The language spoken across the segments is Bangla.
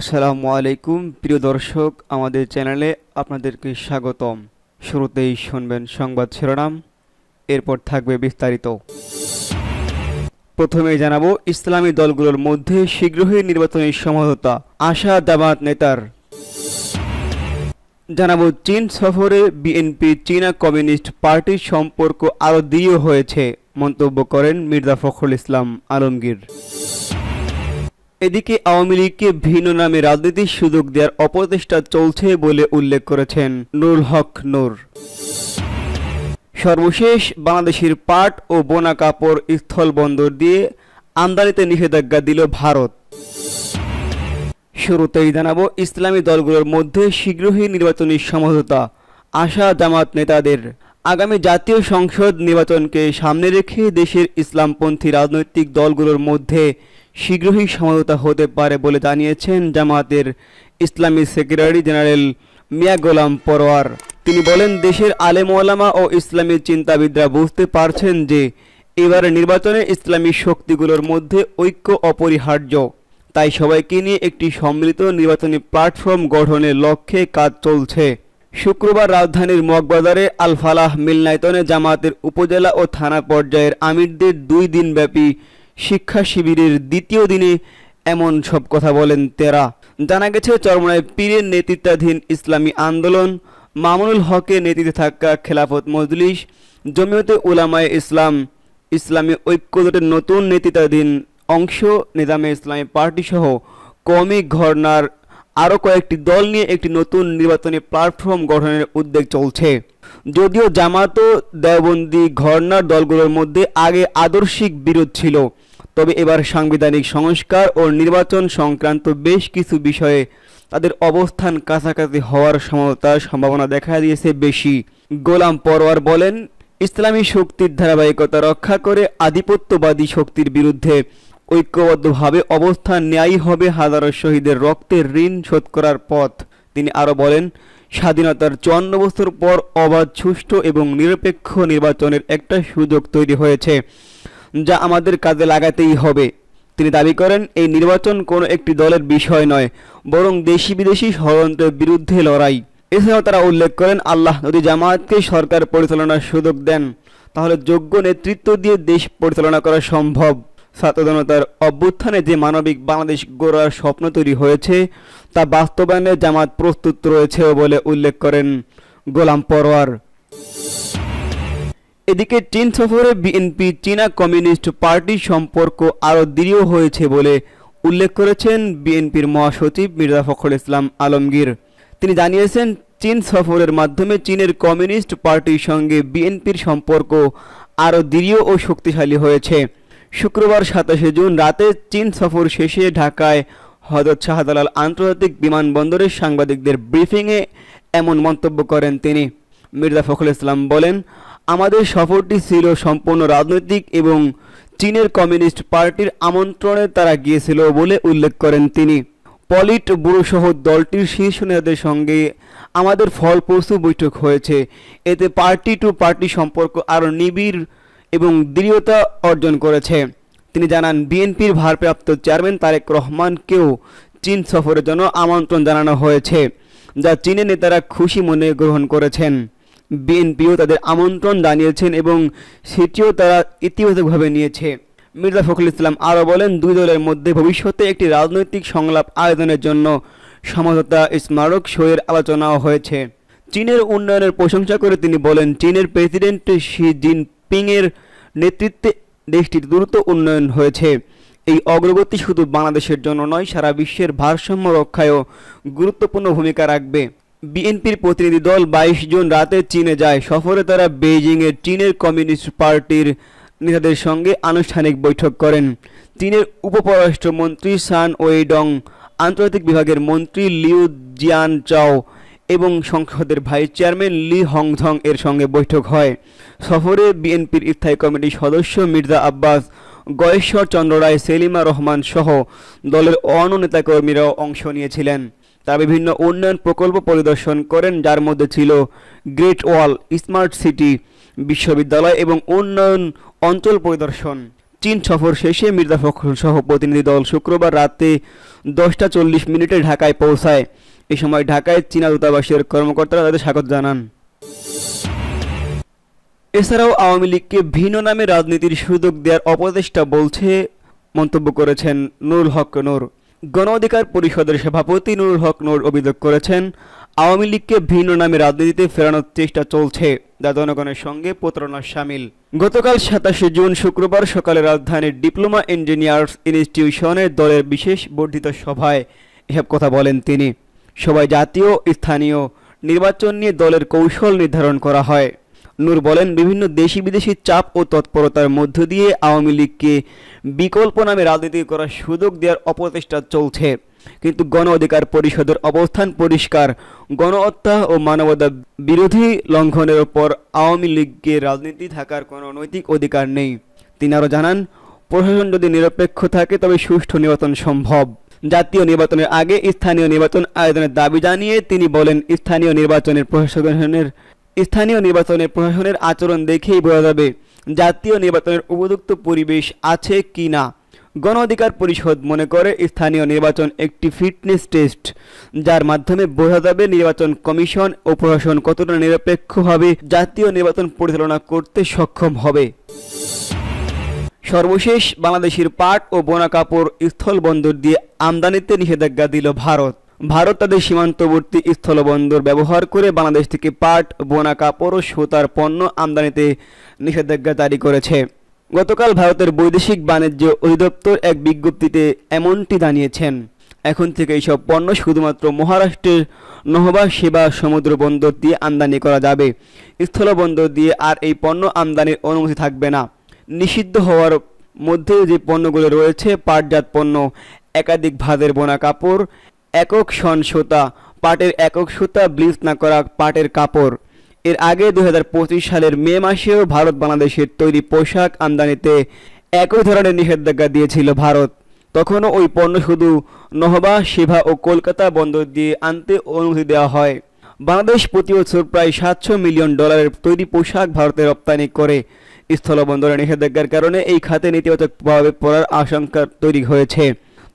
আসসালামু আলাইকুম, প্রিয় দর্শক, আমাদের চ্যানেলে আপনাদেরকে স্বাগতম। শুরুতেই শুনবেন সংবাদ শিরোনাম, এরপর থাকবে বিস্তারিত। প্রথমে জানাব, ইসলামী দলগুলোর মধ্যে শীঘ্রই নির্বাচনী সমঝোতা, আশা জামাত নেতার। জানাব, চীন সফরে বিএনপি চীনা কমিউনিস্ট পার্টির সম্পর্ক আরও দৃঢ় হয়েছে, মন্তব্য করেন মির্জা ফখরুল ইসলাম আলমগীর। এদিকে আওয়ামী লীগকে ভিন্ন নামে রাজনীতির সুযোগ দেওয়ার অপচেষ্টা চলছে বলে উল্লেখ করেছেন নুরুল হক নূর। সর্বশেষ বাংলাদেশের পাট ও বোনা কাপড় স্থলবন্দর দিয়ে আমদানিতে নিষেধাজ্ঞা দিল ভারত। শুরুতেই জানাব, ইসলামী দলগুলোর মধ্যে শীঘ্রই নির্বাচনী সমঝোতা, আশা জামাত নেতাদের। আগামী জাতীয় সংসদ নির্বাচনকে সামনে রেখে দেশের ইসলামপন্থী রাজনৈতিক দলগুলোর মধ্যে শীঘ্রই সমঝোতা হতে পারে বলে জানিয়েছেন জামাতের ইসলামী সেক্রেটারি জেনারেল মিয়া গোলাম পরোয়ার। তিনি বলেন, দেশের আলেম ওলামা ও ইসলামী চিন্তাবিদরা বুঝতে পারছেন যে এবারে নির্বাচনে ইসলামী শক্তিগুলোর মধ্যে ঐক্য অপরিহার্য। তাই সবাইকে নিয়ে একটি সম্মিলিত নির্বাচনী প্ল্যাটফর্ম গঠনের লক্ষ্যে কাজ চলছে। শুক্রবার রাজধানীর মগবাজারে আলফালাহ মিলনায়তনে জামাতের উপজেলা ও থানা পর্যায়ের আমিরদের দুই দিনব্যাপী শিক্ষা শিবিরের দ্বিতীয় দিনে এমন সব কথা বলেন তেরা। জানা গেছে, চরমনায় পীরের নেতৃত্বাধীন ইসলামী আন্দোলন, মামুনুল হকের নেতৃত্বে থাকা খেলাফত মজলিস, জমিয়তে উলামায়ে ইসলাম, ইসলামী ঐক্যজোটের নতুন নেতৃত্বাধীন অংশ, নিজামে ইসলামী পার্টি সহ কমি ঘরনার আরও কয়েকটি দল নিয়ে একটি নতুন নির্বাচনী প্ল্যাটফর্ম গঠনের উদ্যোগ চলছে। যদিও জামাত দেওবন্দি ঘরনার দলগুলোর মধ্যে আগে আদর্শিক বিরোধ ছিল, তবে এবার সাংবিধানিক সংস্কার ও নির্বাচন সংক্রান্ত বেশ কিছু বিষয়ে তাদের অবস্থান কাছাকাছি হওয়ার সমতার সম্ভাবনা দেখা দিয়েছে বেশি। গোলাম পরোয়ার বলেন, ইসলামী শক্তির ধারাবাহিকতা রক্ষা করে আধিপত্যবাদী শক্তির বিরুদ্ধে ঐক্যবদ্ধভাবে অবস্থান নেয়াই হবে হাজারো শহীদের রক্তের ঋণ শোধ করার পথ। তিনি আরও বলেন, স্বাধীনতার চুয়ান্ন বছর পর অবাধ, সুষ্ঠু এবং নিরপেক্ষ নির্বাচনের একটা সুযোগ তৈরি হয়েছে, যা আমাদের কাজে লাগাতেই হবে। তিনি দাবি করেন, এই নির্বাচন কোনো একটি দলের বিষয় নয়, বরং দেশি বিদেশি ষড়যন্ত্রের বিরুদ্ধে লড়াই। এছাড়াও তারা উল্লেখ করেন, আল্লাহ যদি জামায়াতকে সরকার পরিচালনার সুযোগ দেন, তাহলে যোগ্য নেতৃত্ব দিয়ে দেশ পরিচালনা করা সম্ভব। ছাত্রজনতার অভ্যুত্থানে যে মানবিক বাংলাদেশ গড়ার স্বপ্ন তৈরি হয়েছে, তা বাস্তবায়নে জামাত প্রস্তুত রয়েছে বলে উল্লেখ করেন গোলাম পরোয়ার। এদিকে চীন সফরে বিএনপি, চীনা কমিউনিস্ট পার্টির সম্পর্ক আরও দৃঢ় হয়েছে বলে উল্লেখ করেছেন বিএনপির মহাসচিব মির্জা ফখরুল ইসলাম আলমগীর। তিনি জানিয়েছেন, চীন সফরের মাধ্যমে চীনের কমিউনিস্ট পার্টির সঙ্গে বিএনপির সম্পর্ক আরও দৃঢ় ও শক্তিশালী হয়েছে। শুক্রবার সাতাশে জুন রাতে চীন সফর শেষে ঢাকায় হজরত শাহজালাল আন্তর্জাতিক বিমানবন্দরের সাংবাদিকদের ব্রিফিংয়ে এমন মন্তব্য করেন তিনি। মির্জা ফখরুল ইসলাম বলেন, আমাদের সফরটি ছিল সম্পূর্ণ রাজনৈতিক এবং চীনের কমিউনিস্ট পার্টির আমন্ত্রণে তারা গিয়েছিল বলে উল্লেখ করেন তিনি। পলিট ব্যুরো সহ দলটির শীর্ষ নেতাদের সঙ্গে আমাদের ফলপ্রসূ বৈঠক হয়েছে। এতে পার্টি টু পার্টি সম্পর্ক আরও নিবিড় এবং দৃঢ়তা অর্জন করেছে। তিনি জানান, বিএনপির ভারপ্রাপ্ত চেয়ারম্যান তারেক রহমানকেও চীন সফরের জন্য আমন্ত্রণ জানানো হয়েছে, যা চীনের নেতারা খুশি মনে গ্রহণ করেছেন। বিএনপিও তাদের আমন্ত্রণ জানিয়েছেন এবং সেটিও তারা ইতিবাচকভাবে নিয়েছে। মির্জা ফখরুল ইসলাম আরও বলেন, দুই দলের মধ্যে ভবিষ্যতে একটি রাজনৈতিক সংলাপ আয়োজনের জন্য সমঝোতা স্মারক সইয়ের আলোচনাও হয়েছে। চীনের উন্নয়নের প্রশংসা করে তিনি বলেন, চীনের প্রেসিডেন্ট শি জিনপিংয়ের নেতৃত্বে দেশটির দ্রুত উন্নয়ন হয়েছে। এই অগ্রগতি শুধু বাংলাদেশের জন্য নয়, সারা বিশ্বের ভারসাম্য রক্ষায়ও গুরুত্বপূর্ণ ভূমিকা রাখবে। বিএনপির প্রতিনিধি দল বাইশ জুন রাতে চীনে যায়। সফরে তারা বেইজিংয়ে চীনের কমিউনিস্ট পার্টির নেতাদের সঙ্গে আনুষ্ঠানিক বৈঠক করেন। চীনের উপপররাষ্ট্রমন্ত্রী সান ওয়েডং আন্তর্জাতিক বিভাগের মন্ত্রী লিউ জিয়ান চাও এবং সংসদের ভাইস চেয়ারম্যান লি হংঝং এর সঙ্গে বৈঠক হয়। সফরে বিএনপির স্থায়ী কমিটির সদস্য মির্জা আব্বাস, গয়েশ্বর চন্দ্র রায়, সেলিমা রহমান সহ দলের অন্য নেতাকর্মীরাও অংশ নিয়েছিলেন। তারা বিভিন্ন উন্নয়ন প্রকল্প পরিদর্শন করেন, যার মধ্যে ছিল গ্রেট ওয়াল, স্মার্ট সিটি বিশ্ববিদ্যালয় এবং উন্নয়ন অঞ্চল পরিদর্শন। চীন সফর শেষে মির্জা ফখরুল সহ প্রতিনিধি দল শুক্রবার রাতে দশটা চল্লিশ মিনিটে ঢাকায় পৌঁছায়। এ সময় ঢাকায় চীনা দূতাবাসের কর্মকর্তারা তাদের স্বাগত জানান। এছাড়াও আওয়ামী লীগকে ভিন্ন নামে রাজনীতির সুযোগ দেওয়ার অপদেষ্টা বলছে মন্তব্য করেছেন নুরুল হক নূর। গণ অধিকার পরিষদের সভাপতি নুরুল হক নূর অভিযোগ করেছেন আওয়ামী লীগকে ভিন্ন নামে রাজনীতিতে ফেরানোর চেষ্টা চলছে, যা জনগণের সঙ্গে প্রতারণার সামিল। গতকাল সাতাশে জুন শুক্রবার সকালে রাজধানীর ডিপ্লোমা ইঞ্জিনিয়ার্স ইনস্টিটিউশনের দলের বিশেষ বর্ধিত সভায় এসব কথা বলেন তিনি। সবাই জাতীয়, স্থানীয় নির্বাচন নিয়ে দলের কৌশল নির্ধারণ করা হয়। নূর বলেন, বিভিন্ন দেশি বিদেশি চাপ ও তৎপরতার মধ্য দিয়ে আওয়ামী লীগকে বিকল্প নামে রাজনীতি করার সুযোগ দেওয়ার অপচেষ্টা চলছে। কিন্তু গণ অধিকার পরিষদের অবস্থান পরিষ্কার। গণহত্যা ও মানবতা বিরোধী লঙ্ঘনের ওপর আওয়ামী লীগকে রাজনীতি থাকার কোনো নৈতিক অধিকার নেই। তিনি আরও জানান, প্রশাসন যদি নিরপেক্ষ থাকে, তবে সুষ্ঠু নির্বাচন সম্ভব। জাতীয় নির্বাচনের আগে স্থানীয় নির্বাচন আয়োজনের দাবি জানিয়ে তিনি বলেন, স্থানীয় নির্বাচনের প্রশাসনের, স্থানীয় নির্বাচনের প্রশাসনের আচরণ দেখেই বোঝা যাবে, জাতীয় নির্বাচনের উপযুক্ত পরিবেশ আছে কি না গণ অধিকার পরিষদ মনে করে স্থানীয় নির্বাচন একটি ফিটনেস টেস্ট, যার মাধ্যমে বোঝা যাবে নির্বাচন কমিশন ও প্রশাসন কতটা নিরপেক্ষভাবে জাতীয় নির্বাচন পরিচালনা করতে সক্ষম হবে। সর্বশেষ বাংলাদেশের পাট ও বোনা কাপড় স্থলবন্দর দিয়ে আমদানিতে নিষেধাজ্ঞা দিল ভারত। ভারত তাদের সীমান্তবর্তী স্থলবন্দর ব্যবহার করে বাংলাদেশ থেকে পাট, বোনা কাপড় ও সুতার পণ্য আমদানিতে নিষেধাজ্ঞা জারি করেছে। গতকাল ভারতের বৈদেশিক বাণিজ্য অধিদপ্তর এক বিজ্ঞপ্তিতে এমনটি জানিয়েছেন। এখন থেকে এইসব পণ্য শুধুমাত্র মহারাষ্ট্রের নহবা সেবা সমুদ্র বন্দর দিয়ে আমদানি করা যাবে। স্থলবন্দর দিয়ে আর এই পণ্য আমদানির অনুমতি থাকবে না। নিষিদ্ধ হওয়ার মধ্যে যে পণ্যগুলো রয়েছে, পাটজাত পণ্য, একাধিক ভাদের বোনা কাপড়, একক শন সুতা, পাটের একক সুতা, ব্লিচ না করা পাটের কাপড়। এর আগে দুই হাজার পঁচিশ সালের মে মাসেও ভারত বাংলাদেশের তৈরি পোশাক আমদানিতে একই ধরনের নিষেধাজ্ঞা দিয়েছিল ভারত। তখনও ওই পণ্য শুধু নহবা সেবা ও কলকাতা বন্দর দিয়ে আনতে অনুমতি দেওয়া হয়। বাংলাদেশ প্রতি বছর প্রায় সাতশো মিলিয়ন ডলারের তৈরি পোশাক ভারতে রপ্তানি করে। স্থলবন্দরের নিষেধাজ্ঞার কারণে এই খাতে নেতিবাচক প্রভাবে পড়ার আশঙ্কা তৈরি হয়েছে।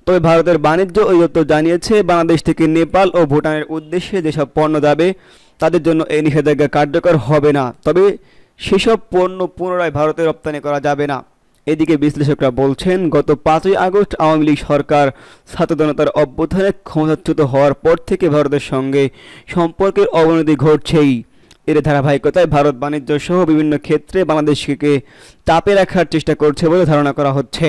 তবে ভারতের বাণিজ্য অধিদপ্তর জানিয়েছে, বাংলাদেশ থেকে নেপাল ও ভুটানের উদ্দেশ্যে যেসব পণ্য যাবে তাদের জন্য এই নিষেধাজ্ঞা কার্যকর হবে না। তবে সেসব পণ্য পুনরায় ভারতে রপ্তানি করা যাবে না। এদিকে বিশ্লেষকরা বলছেন, গত পাঁচই আগস্ট আওয়ামী লীগ সরকার ছাত্রজনতার অভ্যুত্থানে ক্ষমতাচ্যুত হওয়ার পর থেকে ভারতের সঙ্গে সম্পর্কের অবনতি ঘটছেই। এর ধারাবাহিকতায় ভারত বাণিজ্য সহ বিভিন্ন ক্ষেত্রে বাংলাদেশকে চাপে রাখার চেষ্টা করছে বলে ধারণা করা হচ্ছে।